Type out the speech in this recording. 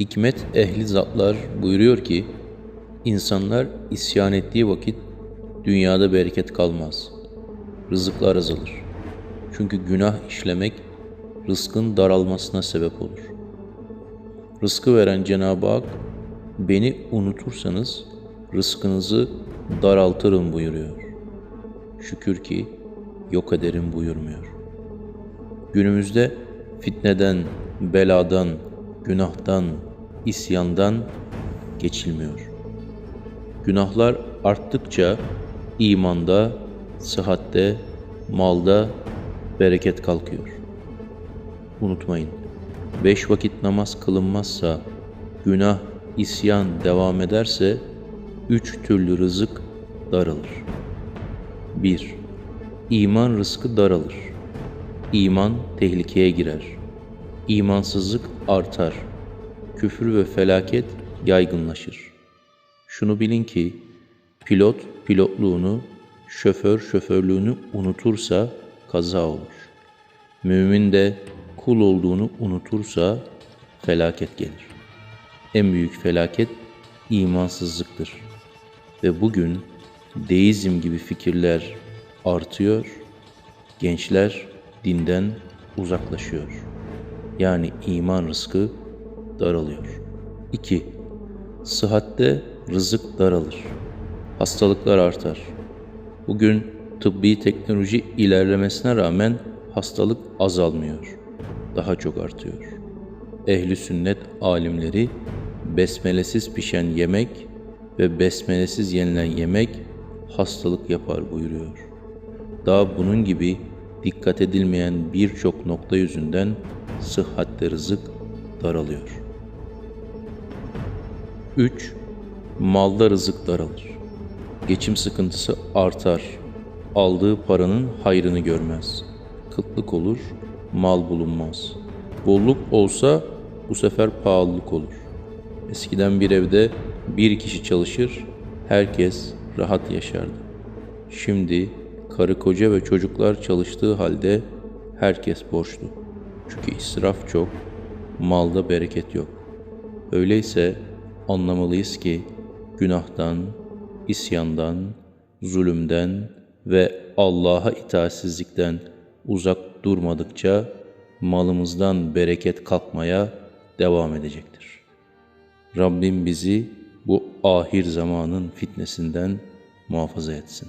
Hikmet ehli zatlar buyuruyor ki, insanlar isyan ettiği vakit dünyada bereket kalmaz. Rızıklar azalır. Çünkü günah işlemek rızkın daralmasına sebep olur. Rızkı veren Cenab-ı Hak, beni unutursanız rızkınızı daraltırım buyuruyor. Şükür ki yok ederim buyurmuyor. Günümüzde fitneden, beladan, günahtan, isyandan geçilmiyor. Günahlar arttıkça imanda, sıhhatte, malda bereket kalkıyor. Unutmayın, beş vakit namaz kılınmazsa, günah, isyan devam ederse, üç türlü rızık daralır. 1. İman rızkı daralır. İman tehlikeye girer. İmansızlık artar. Küfür ve felaket yaygınlaşır. Şunu bilin ki pilot pilotluğunu, şoför şoförlüğünü unutursa kaza olur. Mümin de kul olduğunu unutursa felaket gelir. En büyük felaket imansızlıktır. Ve bugün deizm gibi fikirler artıyor, gençler dinden uzaklaşıyor. Yani iman rızkı daralıyor. 2. Sıhhatte rızık daralır. Hastalıklar artar. Bugün tıbbi teknoloji ilerlemesine rağmen hastalık azalmıyor. Daha çok artıyor. Ehli sünnet alimleri besmelesiz pişen yemek ve besmelesiz yenilen yemek hastalık yapar buyuruyor. Daha bunun gibi dikkat edilmeyen birçok nokta yüzünden sıhhatte rızık daralıyor. 3. Malda rızık daralır. Geçim sıkıntısı artar. Aldığı paranın hayrını görmez. Kıtlık olur, mal bulunmaz. Bolluk olsa bu sefer pahalılık olur. Eskiden bir evde bir kişi çalışır, herkes rahat yaşardı. Şimdi karı koca ve çocuklar çalıştığı halde herkes borçlu. Çünkü israf çok, malda bereket yok. Öyleyse anlamalıyız ki günahtan, isyandan, zulümden ve Allah'a itaatsizlikten uzak durmadıkça malımızdan bereket kalkmaya devam edecektir. Rabbim bizi bu ahir zamanın fitnesinden muhafaza etsin.